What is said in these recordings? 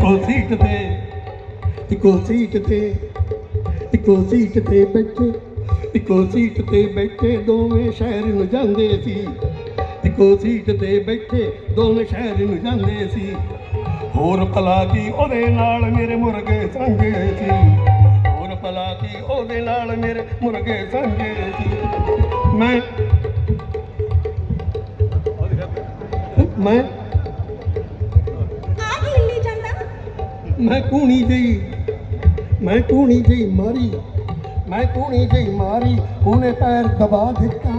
ਇੱਕੋ ਤੇ। ਇੱਕੋ ਸੀਟ ਤੇ, ਇੱਕੋ ਸੀਟ ਤੇ ਬੈਠੇ, ਇੱਕੋ ਸੀਟ ਤੇ ਬੈਠੇ ਦੋਵੇਂ ਸ਼ਹਿਰ ਨੂੰ ਜਾਂਦੇ ਸੀ। ਇੱਕੋ ਸੀਟ ਤੇ ਬੈਠੇ ਦੋਵੇਂ ਸ਼ਹਿਰ ਨੂੰ ਜਾਂਦੇ ਸੀ। ਹੋਰ ਭਲਾ ਕੀ ਉਹਦੇ ਨਾਲ ਮੇਰੇ ਮੁਰਗੇ ਸੰਗੇ ਸੀ। ਹੋਰ ਭਲਾ ਕੀ ਉਹਦੇ ਨਾਲ ਮੇਰੇ ਮੁਰਗੇ ਸੰਗੇ ਸੀ। ਮੈਂ ਮੈਂ ਮੈਂ ਕੂਣੀ ਜਈ ਮੈਂ ਕੂਣੀ ਜਈ ਮਾਰੀ, ਮੈਂ ਕੂਣੀ ਜਈ ਮਾਰੀ, ਉਹਨੇ ਪੈਰ ਦਬਾ ਦਿੱਤਾ।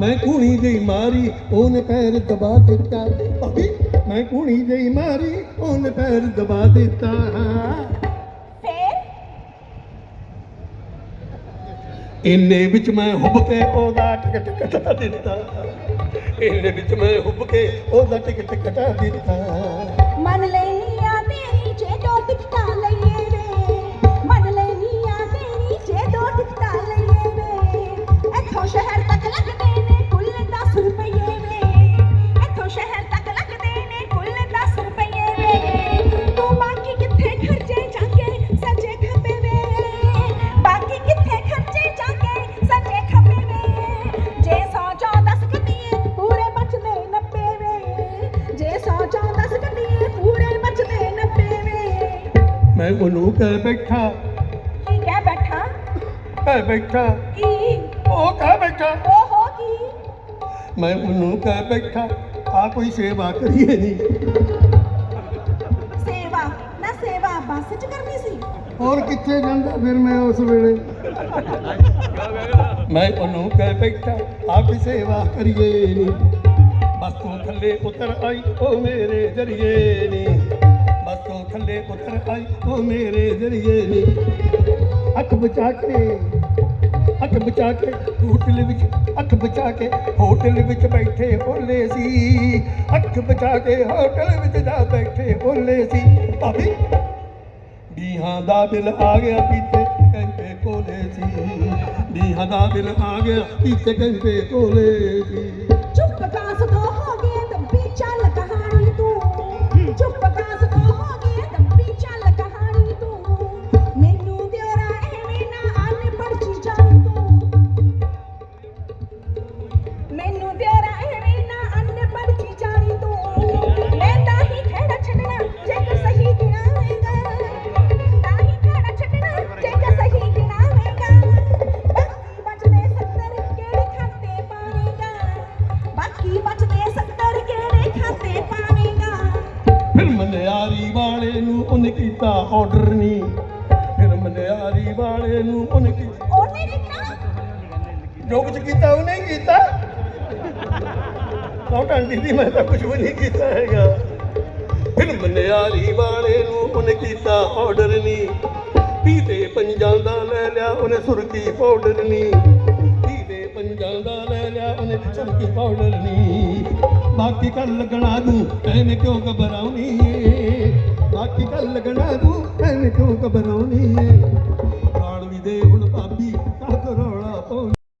ਮੈਂ ਕੂਣੀ ਜਈ ਮਾਰੀ, ਉਹਨੇ ਪੈਰ ਦਬਾ ਦਿੱਤਾ। ਭਾਬੀ, ਮੈਂ ਕੂਣੀ ਜਈ ਮਾਰੀ, ਉਹਨੇ ਪੈਰ ਦਬਾ ਦਿੱਤਾ। ਇੰਨੇ ਵਿੱਚ ਮੈਂ ਹੁੱਬ ਕੇ ਉਹਦਾ ਟਿਕਟ ਕਟਾ ਦਿੱਤਾ। ਇੰਨੇ ਵਿੱਚ ਮੈਂ ਹੁੱਬ ਕੇ ਉਹਦਾ ਟਿਕਟ ਕਟਾ ਦਿੱਤਾ। ਮਨ ਲੈਨੀ ਉਹਨੂੰ ਕਹਿ ਬੈਠਾ। ਕੀ ਕਹਿ ਬੈਠਾ? ਕਹਿ ਬੈਠਾ। ਕੀ? ਉਹ ਕਹਿ ਬੈਠਾ। ਉਹ ਹੋ ਕੀ? ਮੈਂ ਉਹਨੂੰ ਕਹਿ ਬੈਠਾ। ਆ ਕੋਈ ਸੇਵਾ ਕਰੀਏ ਨਹੀਂ ਸੇਵਾ? ਨਾ ਸੇਵਾ ਬੱਸ ਚ ਕਰਨੀ ਸੀ। ਹੋਰ ਕਿੱਥੇ ਜਾਂਦਾ ਫਿਰ ਮੈਂ ਉਸ ਵੇਲੇ? ਮੈਂ ਉਹਨੂੰ ਕਹਿ ਬੈਠਾ। ਆ ਕੋਈ ਸੇਵਾ ਕਰੀਏ ਨਹੀਂ ਬਸ ਤੂੰ ਥੱਲੇ ਉਤਰ ਆਈ ਉਹ ਮੇਰੇ ਜਰੀਏ ਨਹੀਂ ਥੱਲੇ ਉਤਰ ਆਈ, ਉਹ ਮੇਰੇ ਜਰੀਏ ਨਹੀਂ ਅੱਖ ਬਚਾ ਕੇ, ਅੱਖ ਬਚਾ ਕੇ ਹੋਟਲ ਵਿੱਚ, ਅੱਖ ਬਚਾ ਕੇ ਹੋਟਲ ਵਿੱਚ ਬੈਠੇ ਓਲੇ ਸੀ। ਅੱਖ ਬਚਾ ਕੇ ਹੋਟਲ ਵਿੱਚ ਜਾ ਬੈਠੇ ਬੋਲੇ ਸੀ। ਭਾਬੀ ਬੀਹਾਂ ਦਾ ਬਿੱਲ ਆ ਗਿਆ ਪੀਤੇ ਕਹਿੰਦੇ ਕੋਲੇ ਸੀ। ਬੀਹਾਂ ਦਾ ਦਿਲ ਆ ਗਿਆ ਪੀਤੇ ਕਹਿੰਦੇ ਕੋਲੇ ਸੀ। ਕੀਤਾ ਆਰਡਰ ਨਹੀਂ ਫਿਰ ਮਨਿਆਰੀ ਵਾਲੇ ਨੂੰ ਉਹਨੇ ਕੀ ਉਹਨੇ ਦਿੱਤਾ ਜੋ ਕੁਝ ਕੀਤਾ ਉਹਨੇ ਹੀ ਕੀਤਾ। ਕੌਣ ਆਂਟੀ ਦੀ ਮੈਂ ਤਾਂ ਕੁਝ ਵੀ ਨਹੀਂ ਕੀਤਾ ਹੈਗਾ। ਫਿਰ ਮਨਿਆਰੀ ਵਾਲੇ ਨੂੰ ਉਹਨੇ ਕੀਤਾ ਆਰਡਰ ਨਹੀਂ ਪੀਤੇ ਪੰਜਾਂ ਦਾ ਲੈ ਲਿਆ ਉਹਨੇ ਸੁਰਖੀ ਪਾਊਡਰ ਨਹੀਂ ਪੀਤੇ ਪੰਜਾਂ ਦਾ ਲੈ ਲਿਆ ਉਹਨੇ ਸੁਰਖੀ ਪਾਊਡਰ ਨਹੀਂ ਬਾਕੀ ਕੱਲ ਲੱਗਣਾ ਤੂੰ ਐਵੇਂ ਕਿਉਂ ਘਬਰਾਉਣੀ ਏ ਬਾਕੀ ਕੱਲ ਲੱਗਣਾ ਤੂੰ